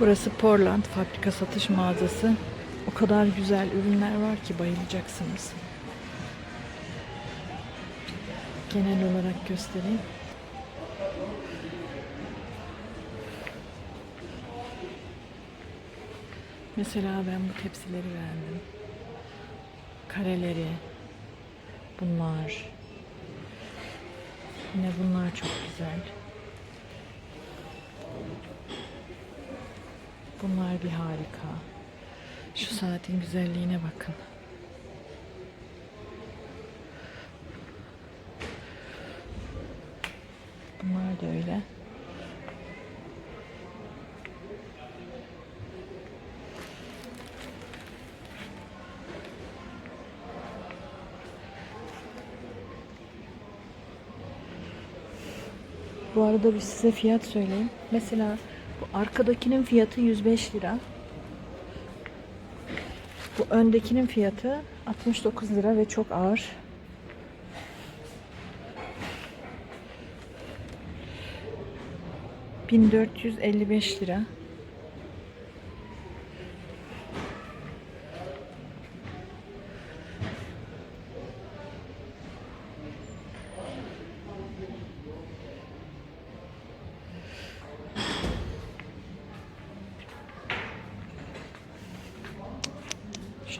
Burası Portland fabrika satış mağazası. O kadar güzel ürünler var ki bayılacaksınız. Genel olarak göstereyim. Mesela ben bu tepsileri beğendim. Kareleri. Bunlar. Yine bunlar çok güzel. Bunlar bir harika. Şu saatin güzelliğine bakın. Bunlar da öyle. Bu arada bir size fiyat söyleyeyim. Mesela arkadakinin fiyatı 105 lira. Bu öndekinin fiyatı 69 lira ve çok ağır. ...1455 lira.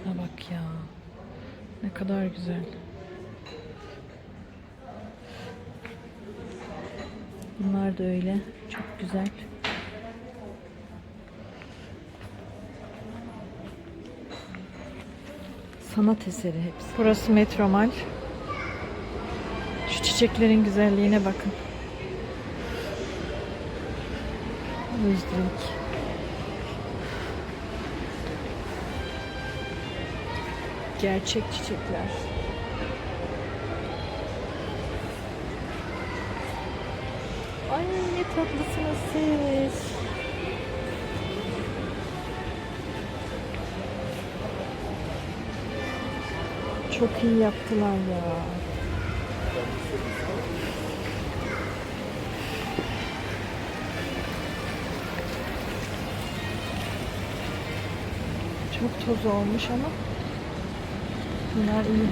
Şuna bak ya. Ne kadar güzel. Bunlar da öyle. Çok güzel. Sanat eseri hepsi. Burası Metromal. Şu çiçeklerin güzelliğine bakın. Özlük. Gerçek çiçekler. Ay ne tatlısınız siz. Çok iyi yaptılar ya. Çok toz olmuş ama Bunlar iyi.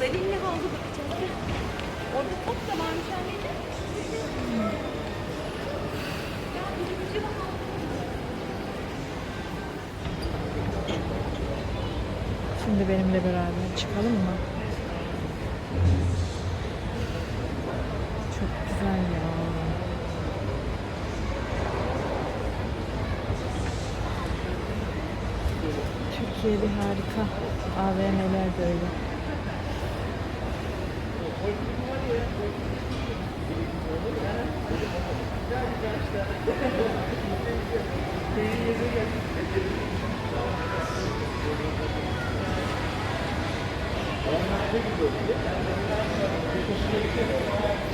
Benimle havlu bakacağız. Orada çok da varmış anneciğim. Ya birinci havlu. Şimdi benimle beraber çıkalım mı? Çok güzel ya. Türkiye bir harika. AVM'ler de öyle. Aa,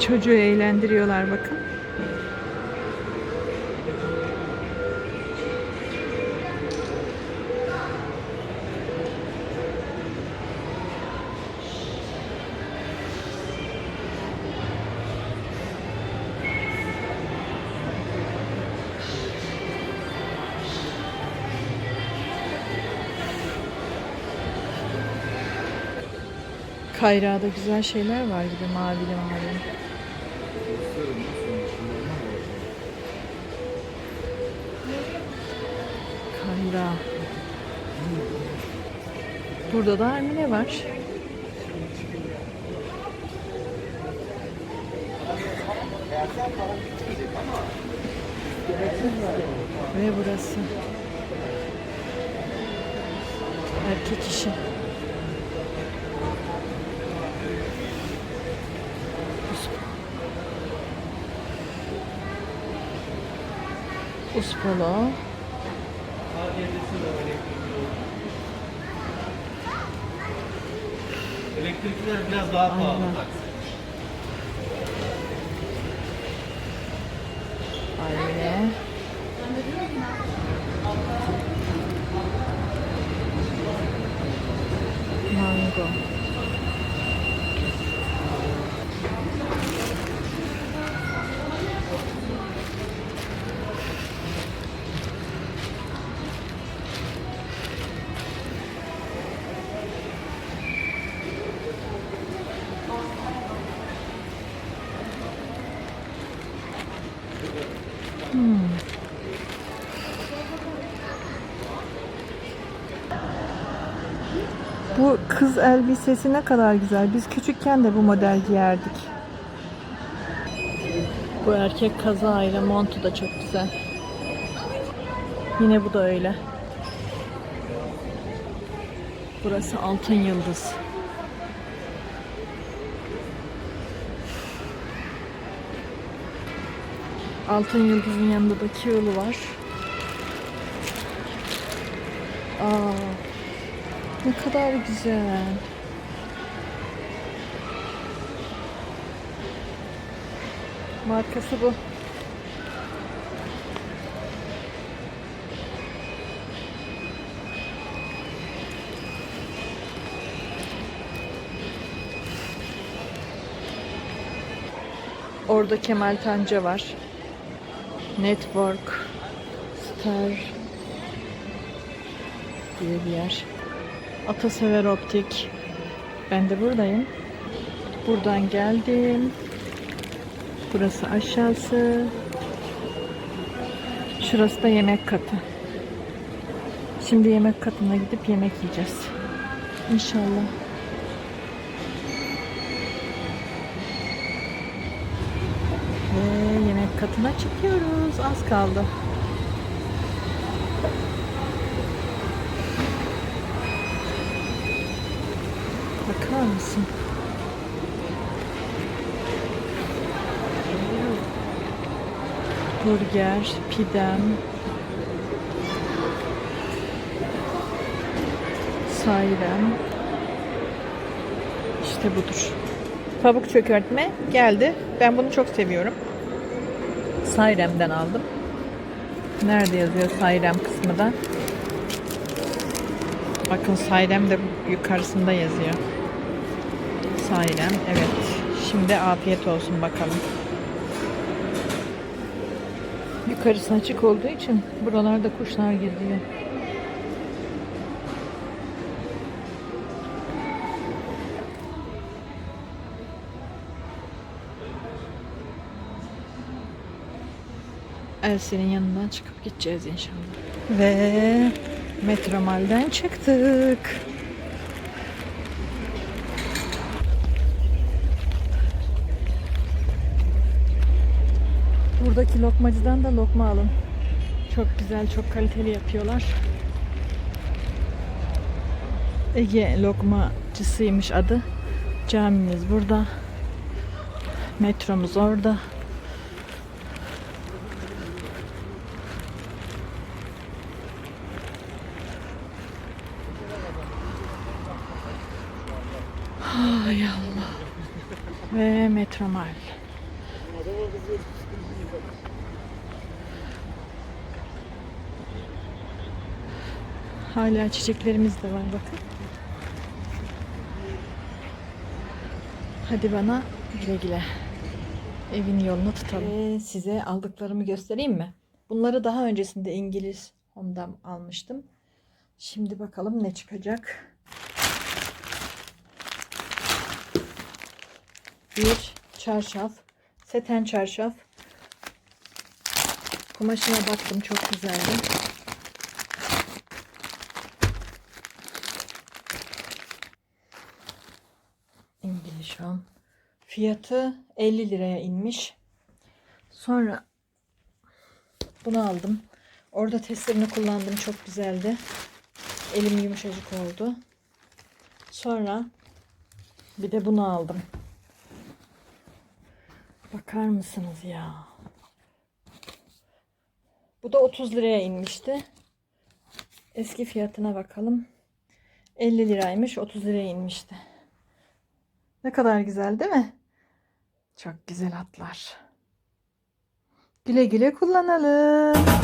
Çocuğu eğlendiriyorlar bakın. Kayra'da güzel şeyler var gibi mavili mavili. Kayra. Burada da Armine var. Ve burası. Erkek işi. Uspolo. Elektrikliler biraz daha pahalı. Aynen. Bu kız elbisesi ne kadar güzel. Biz küçükken de bu model giyerdik. Bu erkek kazağıyla montu da çok güzel. Yine bu da öyle. Burası Altın Yıldız. Altın Yıldız'ın yanında da Kiyolu var. Aa, ne kadar güzel. Markası bu. Orada Kemal Tanca var. Network Star diye bir yer. Atasever Optik. Ben de buradayım. Buradan geldim. Burası aşağısı. Şurası da yemek katı. Şimdi yemek katına gidip yemek yiyeceğiz. İnşallah. Ve yemek katına çıkıyoruz. Az kaldı. Bakar mısın? Burger, pidem, sayrem. İşte budur. Pamuk çökertme geldi. Ben bunu çok seviyorum. Sayrem'den aldım. Nerede yazıyor Sayrem kısmı da? Bakın Sayrem de yukarısında yazıyor. Sayrem evet. Şimdi afiyet olsun bakalım. Yukarısı açık olduğu için buralarda kuşlar geziyor. Elsinin yanından çıkıp gideceğiz inşallah. Ve Metromal'den çıktık. Buradaki lokmacıdan da lokma alın. Çok güzel, çok kaliteli yapıyorlar. Ege lokmacısıymış adı. Camimiz burada. Metromuz orada. Ay Allah. Ve Metromal. Hala çiçeklerimiz de var bakın. Hadi bana güle güle. Evin yolunu tutalım. Ee, size aldıklarımı göstereyim mi? Bunları daha öncesinde İngiliz Home'dan almıştım. Şimdi bakalım ne çıkacak. bir çarşaf. Seten çarşaf. Kumaşına baktım çok güzeldi. İngiliz on. Fiyatı 50 liraya inmiş. Sonra bunu aldım. Orada testlerini kullandım. Çok güzeldi. Elim yumuşacık oldu. Sonra bir de bunu aldım. Bakar mısınız ya? Bu da 30 liraya inmişti. Eski fiyatına bakalım. 50 liraymış, 30 liraya inmişti. Ne kadar güzel değil mi? Çok güzel atlar. Güle güle kullanalım.